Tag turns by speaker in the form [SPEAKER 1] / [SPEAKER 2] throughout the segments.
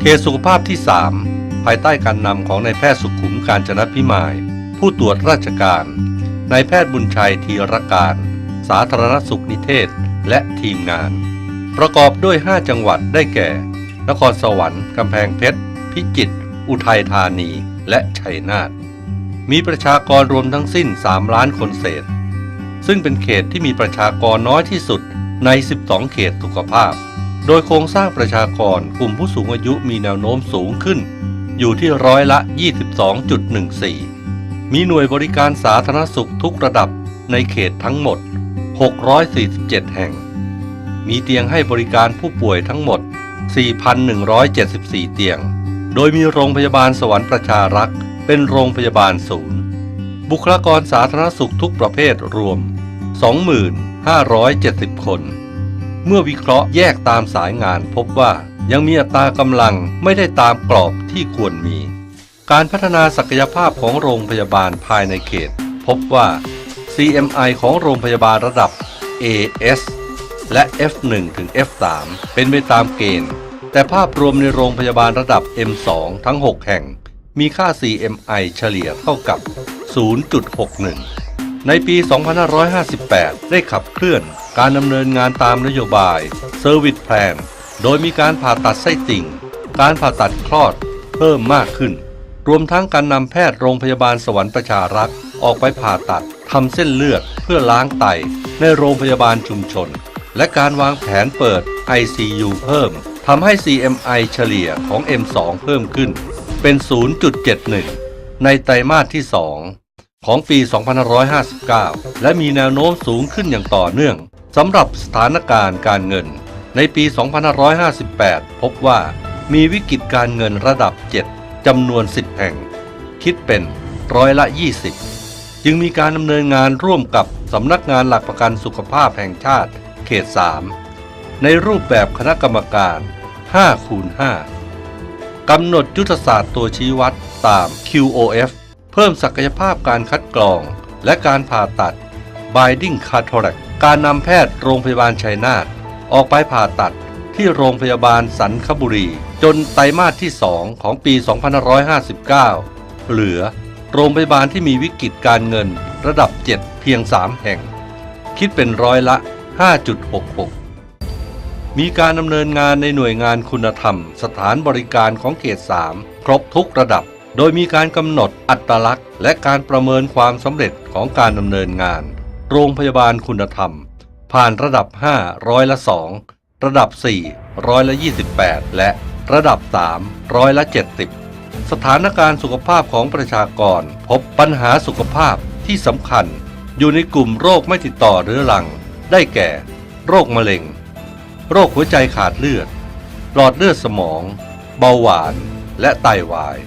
[SPEAKER 1] เขตสุขภาพที่ 3 ภายใต้การนำของนายแพทย์สุขุมการจนพิมาย ผู้ตรวจราชการนายแพทย์บุญชัยธีรการ สาธารณสุขนิเทศ และทีมงาน ประกอบด้วย 5 จังหวัดได้แก่ นครสวรรค์กำแพงเพชร พิจิตร อุทัยธานี และชัยนาท มีประชากรรวมทั้งสิ้น 3 ล้านคนเศษ ซึ่งเป็นเขตที่มีประชากรน้อยที่สุดใน 12 เขตสุขภาพ โดยโครงสร้างประชากรกลุ่มผู้สูงอายุมีแนวโน้มสูงขึ้น อยู่ที่ร้อยละ 22.14 มีหน่วยบริการสาธารณสุขทุกระดับในเขตทั้งหมด 647 แห่ง มีเตียงให้บริการผู้ป่วยทั้งหมด 4,174 เตียง โดยมีโรงพยาบาลสวรรค์ประชารักษ์เป็นโรงพยาบาลศูนย์ บุคลากรสาธารณสุขทุกประเภทรวม 2570 คน เมื่อวิเคราะห์แยกตามสายงานพบว่ายังมีอัตรากำลังไม่ได้ตามกรอบที่ควรมี การพัฒนาศักยภาพของโรงพยาบาลภายในเขต พบว่า CMI ของโรงพยาบาลระดับ AS และ F1 ถึง F3 เป็นไปตามเกณฑ์ แต่ภาพรวมในโรงพยาบาลระดับ M2 ทั้ง 6 แห่ง มีค่า CMI เฉลี่ยเท่ากับ 0.61 ในปี 2558 ได้ขับเคลื่อนการดำเนินงานตามนโยบาย Service Plan โดยมีการผ่าตัดไส้ติ่ง การผ่าตัดคลอดเพิ่มมากขึ้น รวมทั้งการนำแพทย์โรงพยาบาลสวรรค์ประชารักษ์ออกไปผ่าตัดทำเส้นเลือดเพื่อล้างไตในโรงพยาบาลชุมชน และการวางแผนเปิด ICU เพิ่มทำให้ CMI เฉลี่ยของ M2 เพิ่มขึ้นเป็น 0.71 ในไตรมาสที่ 2 ของปี 2559 และมีแนวโน้มสูงขึ้นอย่างต่อเนื่องสำหรับสถานการณ์การเงิน ในปี 2558 พบว่ามีวิกฤตการเงินระดับ 7จำนวน 10 แห่ง คิดเป็นร้อยละ 20 จึงมีการดำเนินงานร่วมกับสำนักงานหลักประกันสุขภาพแห่งชาติเขต 3 ในรูปแบบคณะกรรมการ5คูณ5 กำหนดยุทธศาสตร์ตัวชี้วัดตาม QOF เพิ่มศักยภาพการคัดกรอง และการผ่าตัด Binding Cataract การนำแพทย์โรงพยาบาลชัยนาทออกไปผ่าตัดที่โรงพยาบาลสันคบุรี จนไตรมาสที่ 2 ของปี 2559 เหลือโรงพยาบาลที่มีวิกฤตการเงินระดับ 7 เพียง 3 แห่ง คิดเป็นร้อยละ 5.66 มีการดำเนินงานในหน่วยงานคุณธรรม สถานบริการของเขต 3 ครบทุกระดับ โดยมีการกำหนดอัตลักษณ์ และการประเมินความสำเร็จของการดำเนินงาน โรงพยาบาลคุณธรรม ผ่านระดับ 5 ร้อยละ 2 ระดับ 4 ร้อยละ 28 และระดับ 3 ร้อยละ 70 สถานการณ์สุขภาพของประชากร พบปัญหาสุขภาพที่สำคัญ อยู่ในกลุ่มโรคไม่ติดต่อเรื้อรัง ได้แก่ โรคมะเร็ง โรคหัวใจขาดเลือด หลอดเลือดสมอง เบาหวาน และไตาวาย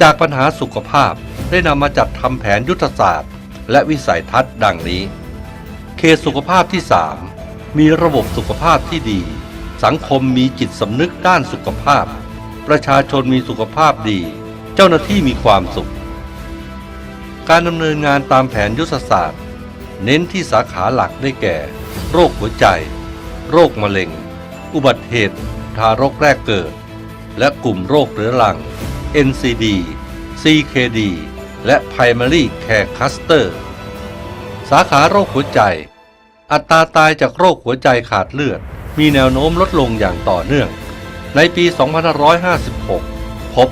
[SPEAKER 1] จากปัญหาสุขภาพได้นำมาจัดทำแผนยุทธศาสตร์ และวิสัยทัศน์ดังนี้เขตสุขภาพที่ 3 มีระบบสุขภาพที่ดี สังคมมีจิตสำนึกด้านสุขภาพ ประชาชนมีสุขภาพดี เจ้าหน้าที่มีความสุข การดำเนินงานตามแผนยุทธศาสตร์ เน้นที่สาขาหลักได้แก่ โรคหัวใจ โรคมะเร็ง อุบัติเหตุ ทารกแรกเกิด และกลุ่มโรคเรื้อรัง NCD CKD และ Primary Care Cluster สาขาโรคหัวใจ อัตราตายจากโรคหัวใจขาดเลือด มีแนวโน้มลดลงอย่างต่อเนื่อง ในปี 2556 พบ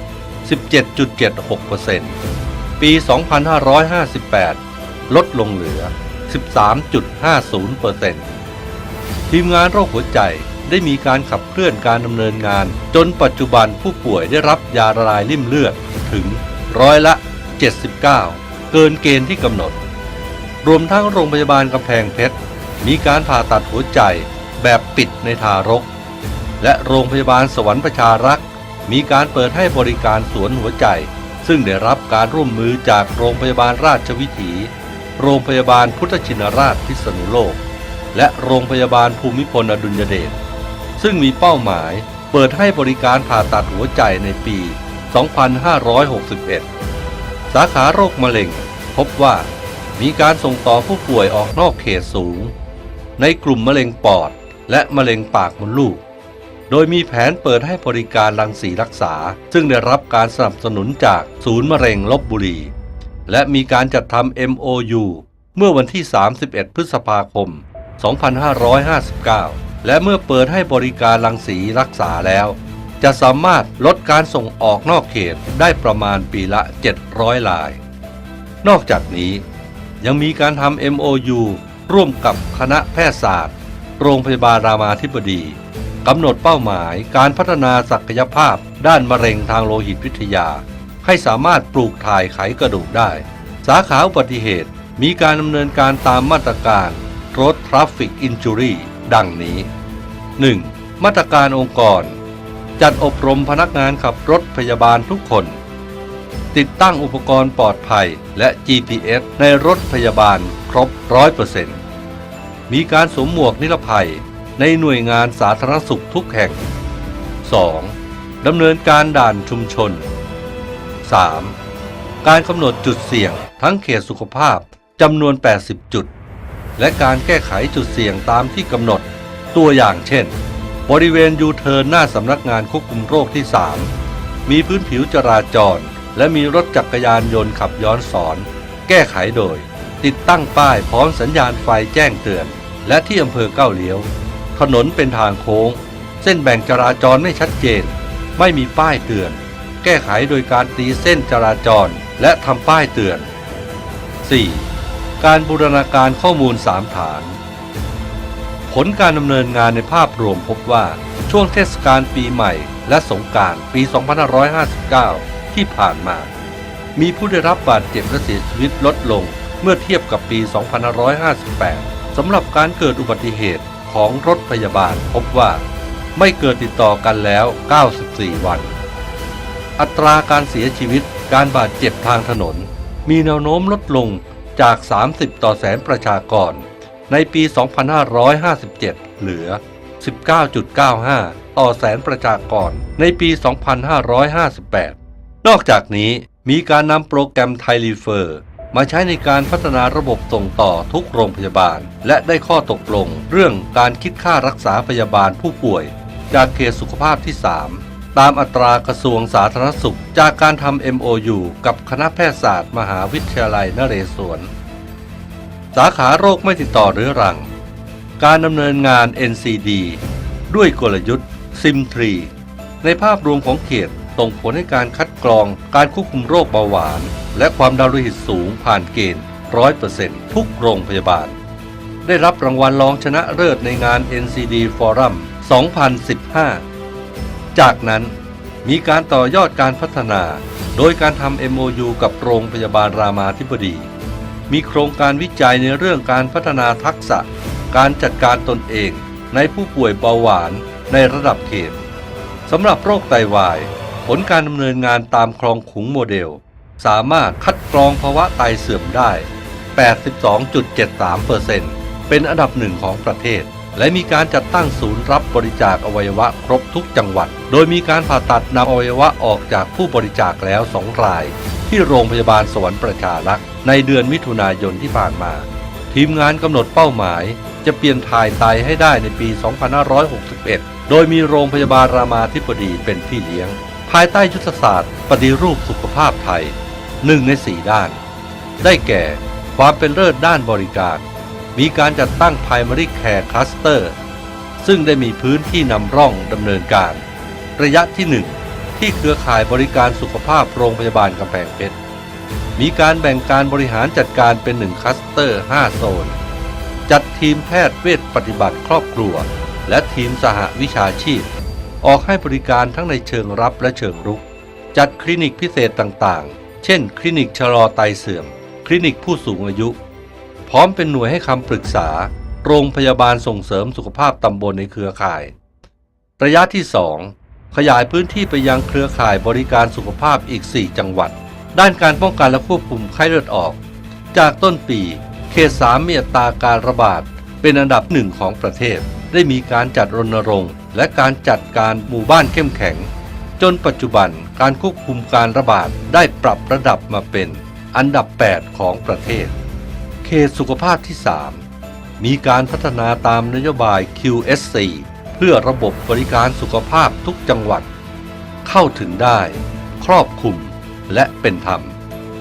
[SPEAKER 1] 17.76%ปี 2558 ลดลงเหลือ 13.50% ทีมงานโรคหัวใจได้มีการขับเคลื่อนการดำเนินงาน จนปัจจุบันผู้ป่วยได้รับยาละลายริ่มเลือดถึงร้อยละ 79 เกินเกณฑ์ที่กำหนด รวมทั้งโรงพยาบาลกำแพงเพชร มีการผ่าตัดหัวใจแบบปิดในทารก และโรงพยาบาลสวรรค์ประชารักษ์ มีการเปิดให้บริการสวนหัวใจ ซึ่งได้รับการร่วมมือจากโรงพยาบาลราชวิถี โรงพยาบาลพุทธชินราชพิษณุโลก และโรงพยาบาลภูมิพลอดุลยเดช ซึ่งมีเป้าหมายเปิดให้บริการผ่าตัดหัวใจในปี 2561 สาขาโรคมะเร็ง พบว่ามีการส่งต่อผู้ป่วยออกนอกเขตสูง ในกลุ่มมะเร็งปอดและมะเร็งปากมดลูก โดยมีแผนเปิดให้บริการรังสีรักษา ซึ่งได้รับการสนับสนุนจากศูนย์มะเร็งลบบุรี และมีการจัดทำ MOU เมื่อวันที่ 31 พฤษภาคม 2559 และเมื่อเปิดให้บริการรังสีรักษาแล้ว จะสามารถลดการส่งออกนอกเขตได้ประมาณปีละ 700 ลาย นอกจากนี้ ยังมีการทำ MOU ร่วมกับคณะแพทยศาสตร์ โรงพยาบาลรามาธิบดีกำหนดเป้าหมายการพัฒนาศักยภาพด้านมะเร็งทางโลหิตวิทยา ให้สามารถปลูกถ่ายไขกระดูกได้ สาขาอุบัติเหตุมีการดำเนินการตามมาตรการ Road Traffic Injury ดังนี้ 1. มาตรการองค์กร จัดอบรมพนักงานขับรถพยาบาลทุกคน ติดตั้งอุปกรณ์ปลอดภัยและ GPS ในรถพยาบาลครบ 100%มีการสวมหมวกนิรภัยในหน่วยงานสาธารณสุขทุกแห่ง 2. ดำเนินการด่านชุมชน 3. การกำหนดจุดเสี่ยงทั้งเขตสุขภาพจำนวน 80 จุด และการแก้ไขจุดเสี่ยงตามที่กำหนด ตัวอย่างเช่น บริเวณยูเทิร์นหน้าสำนักงานควบคุมโรคที่ 3 มีพื้นผิวจราจร และมีรถจักรยานยนต์ขับย้อนสอน แก้ไขโดย ติดตั้งป้ายพร้อมสัญญาณไฟแจ้งเตือน และที่อำเภอเก้าเลี้ยว ถนนเป็นทางโค้ง เส้นแบ่งจราจรไม่ชัดเจน ไม่มีป้ายเตือน แก้ไขโดยการตีเส้นจราจรและทำป้ายเตือน 4. การบูรณาการข้อมูล 3 ฐาน ผลการดำเนินงานในภาพรวมพบว่าช่วงเทศกาลปีใหม่และสงการปี 2559 ที่ผ่านมา มีผู้ได้รับบาดเจ็บและเสียชีวิตลดลงเมื่อเทียบกับปี 2558 สำหรับการเกิดอุบัติเหตุของรถพยาบาลพบว่า ไม่เกิดติดต่อกันแล้ว 94 วัน อัตราการเสียชีวิตการบาดเจ็บทางถนน มีแนวโน้มลดลง จาก 30 ต่อแสนประชากร ในปี 2557 เหลือ 19.95 ต่อแสนประชากร ในปี 2558 นอกจากนี้มีการนำโปรแกรมไทลีเฟอร์ มาใช้ในการพัฒนาระบบส่งต่อทุกโรงพยาบาล และได้ข้อตกลงเรื่องการคิดค่ารักษาพยาบาลผู้ป่วย จากเขตสุขภาพที่ 3 ตามอัตรากระทรวงสาธารณสุข จากการทำ MOU กับคณะแพทยศาสตร์ มหาวิทยาลัยนเรศวร สาขาโรคไม่ติดต่อเรื้อรัง การดำเนินงาน NCD ด้วยกลยุทธ์ SIM3 ในภาพรวมของเขตส่งผลให้การคัดกรองการควบคุมโรคเบาหวาน และความดันโลหิตสูงผ่านเกณฑ์100%ทุกโรงพยาบาล ได้รับรางวัลรองชนะเลิศในงาน NCD Forum 2015 จากนั้นมีการต่อยอดการพัฒนา โดยการทำ MOU กับโรงพยาบาลรามาธิบดี มีโครงการวิจัยในเรื่องการพัฒนาทักษะ การจัดการตนเองในผู้ป่วยเบาหวานในระดับเขตสำหรับโรคไตวาย ผลการดำเนินงานตามคลองขุงโมเดล สามารถคัดกรองภาวะไตเสื่อมได้ 82.73%เป็นอันดับหนึ่งของประเทศ และมีการจัดตั้งศูนย์รับบริจาคอวัยวะครบทุกจังหวัด โดยมีการผ่าตัดนำอวัยวะออกจากผู้บริจาคแล้วสองราย ที่โรงพยาบาลสวรรค์ประชารักษ์ในเดือนมิถุนายนที่ผ่านมา ทีมงานกำหนดเป้าหมาย จะเปลี่ยนถ่ายไตให้ได้ในปี 2561 โดยมีโรงพยาบาลรามาธิบดีเป็นพี่เลี้ยง ภายใต้ยุทธศาสตร์ ปฏิรูปสุขภาพไทยหนึ่งในสี่ด้าน ได้แก่ ความเป็นเลิศด้านบริการ มีการจัดตั้ง Primary Care Cluster ซึ่งได้มีพื้นที่นำร่องดำเนินการ ระยะที่ 1 ที่เครือข่ายบริการสุขภาพโรงพยาบาลกำแพงเพชร มีการแบ่งการบริหารจัดการเป็น 1 คลัสเตอร์ 5 โซน จัดทีมแพทย์เวชปฏิบัติครอบครัว และทีมสหวิชาชีพ ออกให้บริการทั้งในเชิงรับและเชิงรุก จัดคลินิกพิเศษต่างๆ เช่น คลินิกชะลอไตเสื่อม คลินิกผู้สูงอายุ ร้อมเป็นหน่วยให้คำปรึกษา โรงพยาบาลส่งเสริมสุขภาพตำบลในเครือข่าย ระยะที่ 2 ขยายพื้นที่ไปยังเครือข่ายบริการสุขภาพอีก 4 จังหวัด ด้านการป้องกันและควบคุมไข้เลือดออก จากต้นปีเขตสามมีอัตราการระบาด เป็นอันดับหนึ่งของประเทศ ได้มีการจัดรณรงค์ และการจัดการหมู่บ้านเข้มแข็ง จนปัจจุบันการควบคุมการระบาดได้ปรับระดับมาเป็นอันดับ 8 ของประเทศ เขตสุขภาพที่ 3 มีการพัฒนาตามนโยบาย QSC เพื่อระบบบริการสุขภาพทุกจังหวัด เข้าถึงได้ ครอบคลุมและเป็นธรรม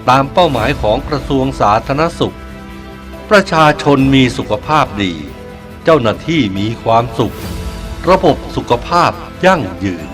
[SPEAKER 1] ตามเป้าหมายของกระทรวงสาธารณสุข ประชาชนมีสุขภาพดี เจ้าหน้าที่มีความสุข ระบบสุขภาพยั่งยืน